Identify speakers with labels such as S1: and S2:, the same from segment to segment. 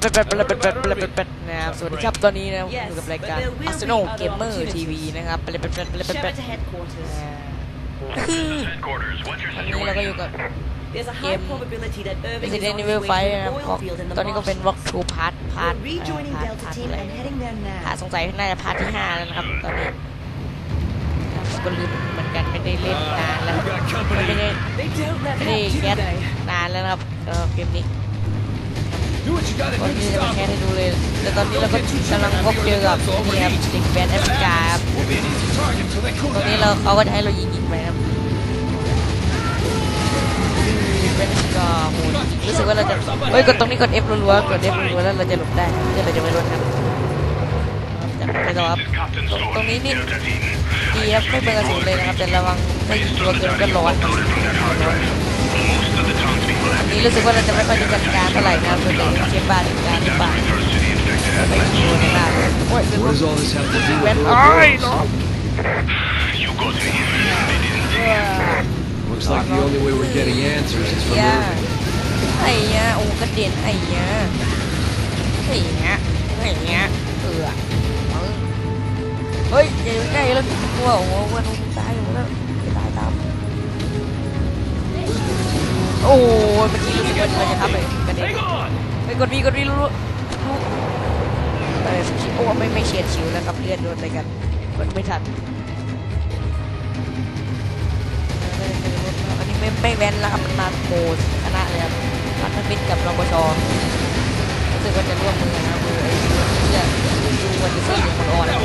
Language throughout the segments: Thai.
S1: เป็ดเป็
S2: ดเป็ดเป็ดเป็ดเป็ดเป็ดเป็ดเป็ดนะครับสวัสดีครับตอนนี้นะครับอยู่กับรายการ Arsenal Gamer TV นะครับเป็ดเป็ดเป็ดเป็ดเป็ด
S3: Share
S2: เป็ด
S3: it to headquarters.
S2: วันนี้เราก็อยู่กับ
S3: There's a high
S2: Game
S3: probability that Irving is
S2: Resident
S3: on his
S2: Evil
S3: way
S2: 5
S3: to
S2: นะครับ
S3: the
S2: เพราะ
S3: oil field in the
S2: ตอนนี้ก็เป็น
S3: Marshall.
S2: Walk to Part Part
S3: We're rejoining
S2: พาร์ท
S3: Delta
S2: พาร์ท
S3: Team
S2: อะไร
S3: and heading there
S2: หา
S3: now.
S2: สงสัยน่าจะพาร์ทที่ห้าแล้วนะครับตอนนี้ก็ลืมเหมือนกันไม่ได้เล่นนานแล้วไม่ได้
S3: They don't let
S2: ไม่ได้
S3: up, do
S2: แคส
S3: they?
S2: นานแล้วนะครับเออเกมนี้
S4: Do what you gotta
S2: วัน
S4: do
S2: นี้
S4: to
S2: จะมา
S4: stop
S2: แคส
S4: him.
S2: ให้ดูเลยแต่ตอนนี้เราก็กำลังพบเจอกับนี่ครับเด็กแบนแอฟริกาครับ
S4: We'll be an easy target until they cool
S2: ตอนนี้
S4: down.
S2: เราเขาก็จะให้เรายิงยิงไปนะครับเป็นก็โหดรู้สึกว่าเราจะเฮ้ยกดตรงนี้กด F รัวๆกด F รัวๆแล้วเราจะหลบได้เพื่อเราจะไม่โดนครับจะไปต่อครับตรงตรงนี้นี่ดีครับไม่เป็นกระสุนเลยนะครับแต่ระวังถ้ายิงรัวเกินก็ร้อนครับอั นี้รู้สึกว่าเราจะไม่ค่อยได้จัดการเท่าไหร่นะครับโดยแต่เชฟบ้านจัดการหรือเปล่าไปยิงรัวในหน้าเลยโอ้ย
S4: What does all this have to do
S2: แว่น
S4: with
S2: โอ้ย
S4: Lord
S2: ร้อน
S4: Looks like the only way we're getting answers is from
S2: ยา
S4: Irving.
S2: ไอ้ยาโอ้กระเด็นไอ้ยาไอ้ยาไอ้ยาเออเฮ้ยอย่าอยู่ใกล้แล้วกลัวโอ้โหวันนู้นตาย โอ้เมื่อกี้รู้สึกว่าเราจะทำไรกระเด็นไปกดวีกดวีรู้รู้เออโอ้ไม่ไม่เฉียดฉิวแล้วครับเลือดโดนไรกันกดไม่ทันอันนี้ไม่ไม่แว้นแล้วครับมันมาโกชนะเลยครับพันธมิตรกับรปชรู้สึกว่าจะร่วมมือนะครับคือไอ้จะดูวันจะเสื้อเหลืองมันอ่อนแล้ว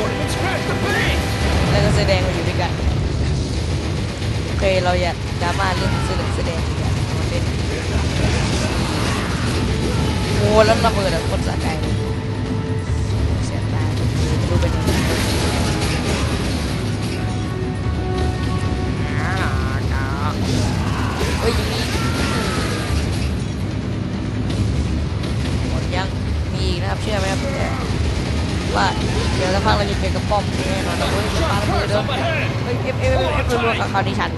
S2: แล้วก็แสดงมาอยู่ด้วยกันโอเคเราอย่าดราม่าเรื่องเสื้อเหลืองแสดง เป็นโอ้แล้วระเบิดอะคนสะใจเสียตายดูเป็นยังไงเฮ้ยย่างนี้หมดยังมีอีกนะครับเชื่อไหมครับว่าเดี๋ยวสักพักเราจะเจอกระป๋อมแน่นอนนะเฮ้ยปาระเบิดเด้อเฮ้ยเอฟเอฟเอฟรัวๆกับคราวนี้ชัน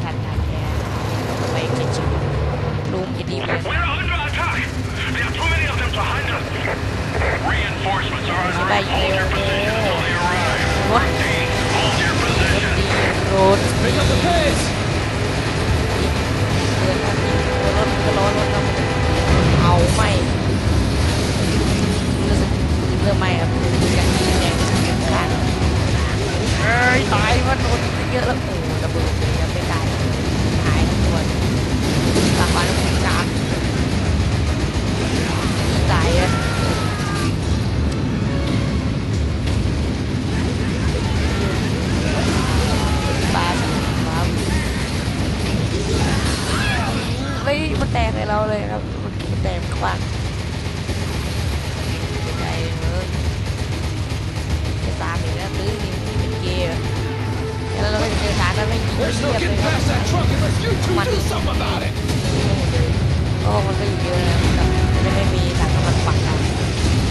S2: ไหม
S5: route.
S2: เร็
S5: Hold
S2: ว
S5: your
S2: เร็
S5: position
S2: ว
S5: until they arrive.
S2: รถรถ
S4: Pick up the pace.
S2: เดินรถก็ร้อนรถเอาไม่รู้สึกเริ่มไม่ครับอย่างนี้แดงขาดเอ้ยตายมันโดนเยอะแล้วโอ้ระเบิด
S4: that truck unless you two
S2: มันโอ้มันก็อยู่เยอะนะครับไม่ได้มีถังน้ำมันปักกัน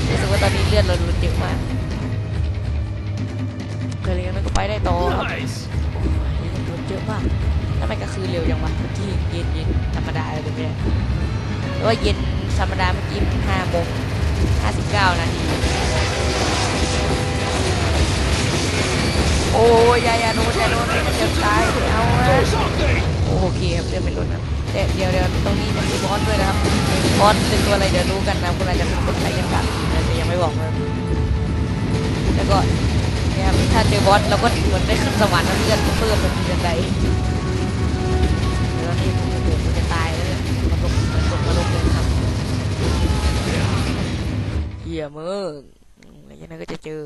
S2: รู้สึกว่าตอนนี้เลือดเราลดเยอะมากเคยเรียนมันก็ไปได้ต่อครับ
S4: Nice.
S2: รถเยอะมากทำไมก็คือเร็วจังวะเมื่เย็นเย็นธรรมดาเลยไม่ได้หรือว่าเย็นธรรมดาเมื่อกี้ห้าโมงห้าสิบเก้านาที ยอยายาโดนอยโดนมันจะตายเอาอะ
S4: Do something.
S2: โอเคครับเดี๋ยวไม่ลดนะแต่เดี๋ยวเดี๋ยวตรงนี้จะมีบอสด้วยนะครับบอสเป็นตัวอะไรเดี๋ยวรู้กันนะคุณอาจจะเป็นคนใช้ยังกันแต่ยังไม่บอกเลยแล้วก็เนี่ยครับถ้าเจอบอสเราก็เหมือนได้ขึ้นสวรรค์นะเลื่อดเพิ่มเป็นทีละใดเดี๋ยวนี้ผมจะเดือดจะตายแล้วเนี่ยมาลงมาลงมาลงเลยครับเหี้ยมึงแล้วยังไงก็จะเจอ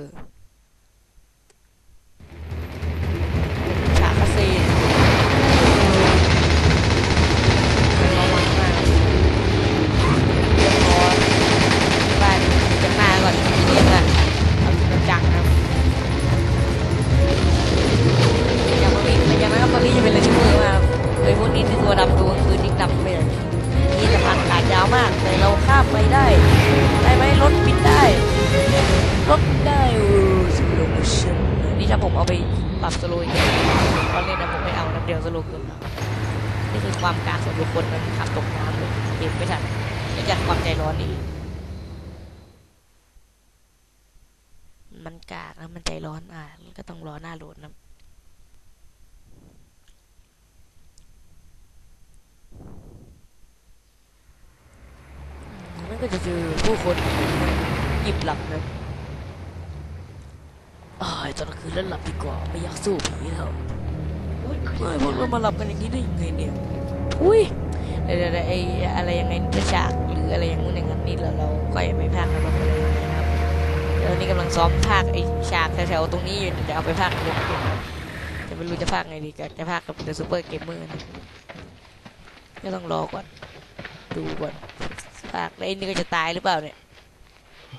S2: ที่มีตัวดำตัวคือนิกดำเลยนี่จะพานขาดยาวมาก แต่เราข้ามไปได้ ได้ไหมรถบินได้รถได้โอ้สโลโมชั่นนี่จะผมเอาไปปรับสโลว์อีกตอนเล่นนะผมไม่เอานะเดียวสโลเกินนี่คือความกากของทุกคนนะขับตกน้ำเลยเก็บไม่ทันนี่จาความใจร้อนอีกมันกากนะมันใจร้อนอะมันก็ต้องรอหน้าโหลดนะ ก็จะเจอผู้คนหยิบหลับนะอ้าตอนกลางคืนแล้วหลับดีกว่าไม่อยากสู้ผีแล้วไม่พวกเรามาหลับกันอย่างนี้ได้ยังไงเนี่ยอุ้ยเดี๋ยวๆๆไอ้อะไรยังไงจะฉากหรืออะไรอย่างงู้นอย่างนั้นนี่เราเราก็ยังไม่พากนะเราเลยนะครับเดี๋ยวนี้กำลังซ้อมพากไอ้ฉากแถวๆตรงนี้อยู่เดี๋ยวเอาไปพากกับพวกจะไม่รู้จะพากไงดีก็จะพากกับเดอะซูเปอร์เกมเมอร์นะก็ต้องรอก่อนดูก่อน ปากแล้วไอ้นี่ก็จะตายหรือเปล่าเนี่ย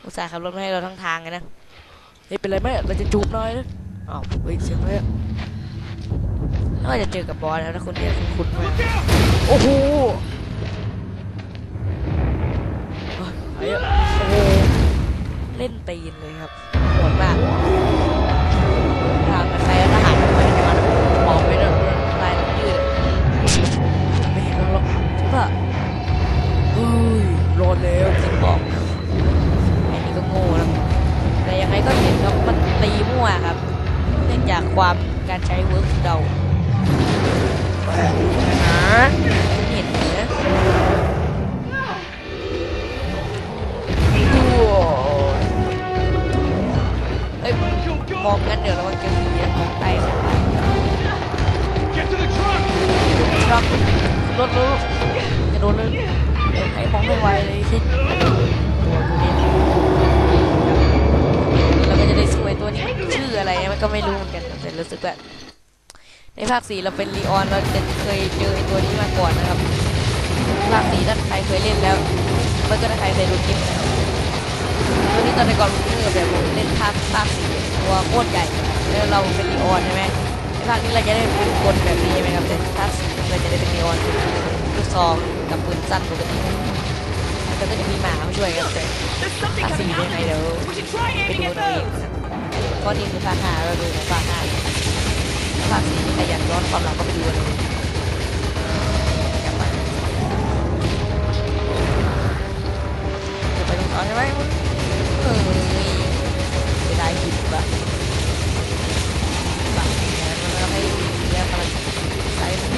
S2: อุตส่าห์ขับรถมาให้เราทั้งทางเลยนะเฮ้ยเป็นไรไหมเราจะจูบหน่อยนะอ้าวเฮ้ยเสียงอะไรอะน่าจะเจอกับบอสแล้วนะคนเนี้ยคุณมากโอ้โหเฮ้ยอะโอ้โหเล่นตีนเลยครับโหดมาก ความการใช้เวิร์กเดาหาเห็น ภาคสี่เราเป็นลีออนเราจะเคยเจอไอ้ตัวนี้มาก่อนนะครับภาคสี่ถ้าใครเคยเล่นแล้วมันก็ถ้าใครเคยดูคลิปแล้วตัวนี้ตอนในก่อนผมเล่นแบบผมเล่นภาคภาคสี่ตัวโคตรใหญ่แล้วเราเป็นลีออนใช่ไหมภาคนี้เราจะได้เป็นคนแบบนี้ใช่ไหมครับแต่ภาคสี่เราจะได้เป็นนีออนเป็นลูกซองกับปืนสั้นปกติแล้วก็จะมีหมามาช่วยกันแต่
S3: There's something
S2: ภาคสี่
S3: coming
S2: ยังไง
S3: out.
S2: เดี๋ยว
S3: We should try
S2: ไป
S3: aiming
S2: ดู
S3: at
S2: เราเอง
S3: those.
S2: เพราะนี่คือภาคห้าเราดูในภาคห้า ภาคสี่นี่ใครอยากย้อนความหลังก็ไปดูเลยอยากไปจะไปดูต่อใช่ไหมเออไม่ได้หิบอะบังมันแล้วให้เรียกอะไรใช้มัน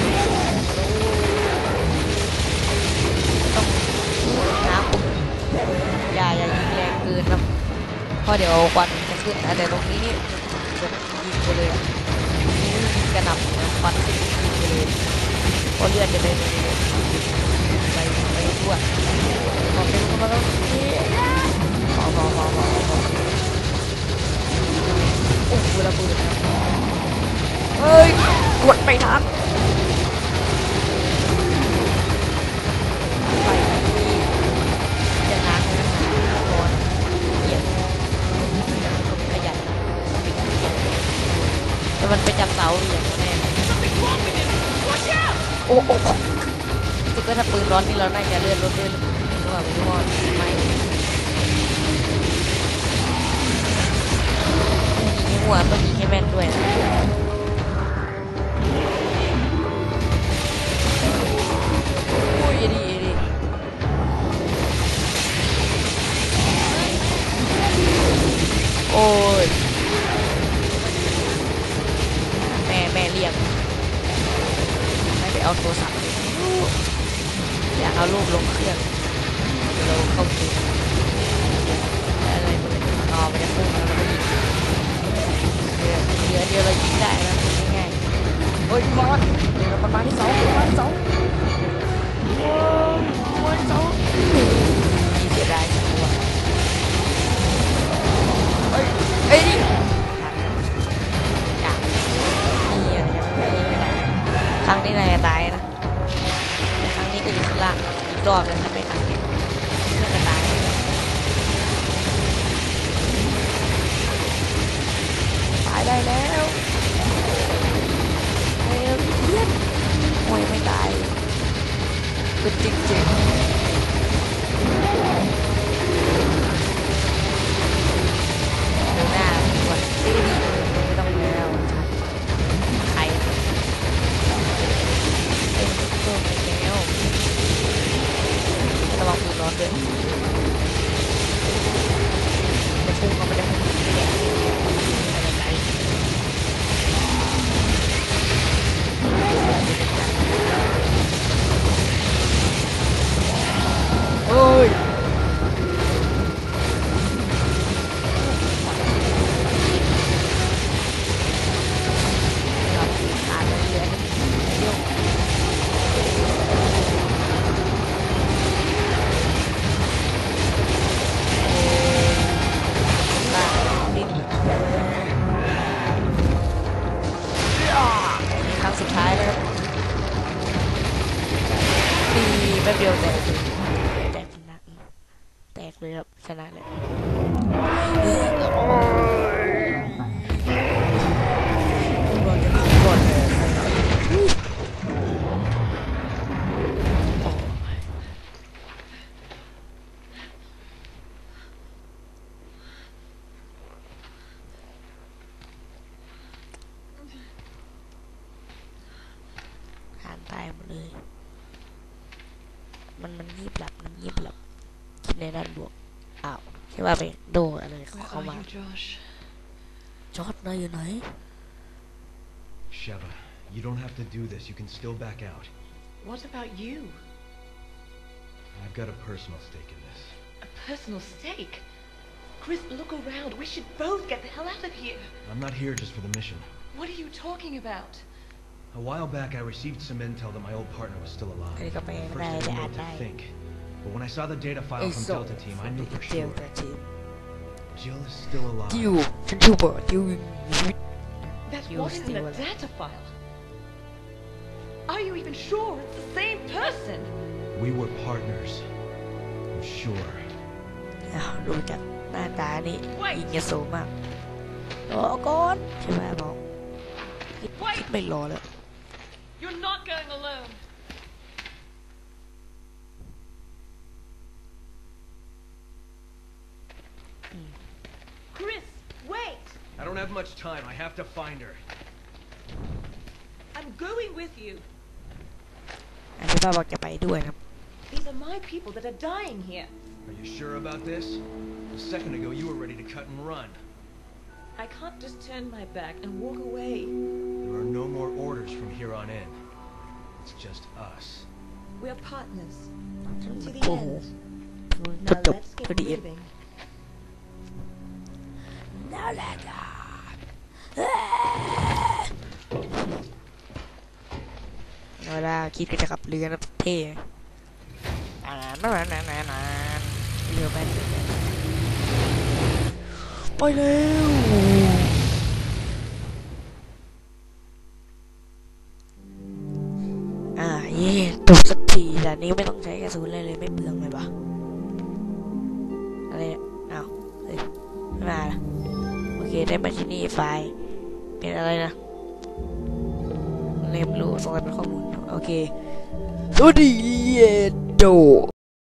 S2: ต้องน้ำอุ่นอย่าอย่ายิงแรงเกินครับเพราะเดี๋ยวควันจะขึ้นแต่ตรงนี้นี่จะยิงไปเลยอะ ระหน่ำนะควันขึ้นไปเลยเพราะเลือดจะได้ไปไปไปทั่วขอเป็นเข้ามาแล้วนี่พอขอขอขอพอโอ้โหระเบิดนะเฮ้ยกดไปทัน ร้อนนี่เราน่าจะเลื่อนรถด้วยหรือว่าไม่รู้ว่าไม่หัวต้องมีแค่แม่นด้วยนะ ๆโอ้ยมอสเดี๋ยวมันมาที่เสามันมาที่เสาโอ้ยมาที่เสาเสียดายจังวะเฮ้ยเฮ้ยนี่อยากนี่อะไรยังไม่ได้ครั้งนี้นายตายนะครั้งนี้ก็อยู่ข้างล่างอีกรอบเลยถ้าไม่ครั้ง เลยจะพุ่งเขาไม่ได้พุ่งไม่ได้ วใช่ว่าไปโดนอะไรเขาเข้ามา
S3: Josh?
S2: จอดนายอยู่ไหน
S4: Sheva, you don't have to do this. You can still back out.
S3: What about you?
S4: I've got a personal stake in this.
S3: A personal stake? Chris, look around. We should both get the hell out of here.
S4: I'm not here just for the mission.
S3: What are you talking about?
S4: A while back, I received some intel that my old partner was still alive.
S2: Hey,
S4: At
S2: come here,
S4: first, I didn't know what
S2: bye,
S4: to
S2: bye.
S4: think. But when I saw the data
S2: ไอ้
S4: file from
S2: โซ่
S4: Delta Team, I knew for
S2: เดียว
S4: sure.
S2: แต่ทีม
S4: Jill is still alive.
S2: จิวฉันชื่อบอกจิวมีชีวิต
S3: That
S2: You
S3: wasn't in
S2: steal
S3: the
S2: it.
S3: data file. Are you even sure it's the same person?
S4: We were partners. I'm sure.
S2: อ้าวดูจากหน้าตานี่
S3: Wait
S2: ยิงยโสมากรอก่อนใช่ไหมบอก
S3: Wait!
S2: ไม่รอแล้ว
S3: You're not going alone.
S4: have much time. I have to find her.
S3: I'm going with you.
S2: อันนี้ป้าบอกจะไปด้วยครับ
S3: These are my people that are dying here.
S4: Are you sure about this? A second ago, you were ready to cut and run.
S3: I can't just turn my back and walk away.
S4: There are no more orders from here on in. It's just us.
S3: We're partners.
S2: ฉัน
S3: To the
S2: โอ้โห
S3: end.
S2: จบ
S3: Now
S2: จบ
S3: let's
S2: พอ
S3: get
S2: ดี
S3: moving.
S2: แล้ว ลาคิดก็จะขับเรือนะเท่อ่านานานนานนเรือแม่นไปเร็วอ่าเย่ตกสักทีแต่นี้ไม่ต้องใช้กระสุนเลยเลยไม่เปลืองเลยปะอะไรเนี่ยอ้าวเฮ้ยไม่มาละโอเคได้มาที่นี่ไฟล์เป็นอะไรนะเนมรู้ส่งไปเป็นข้อมูล Okay. Und yeah, do.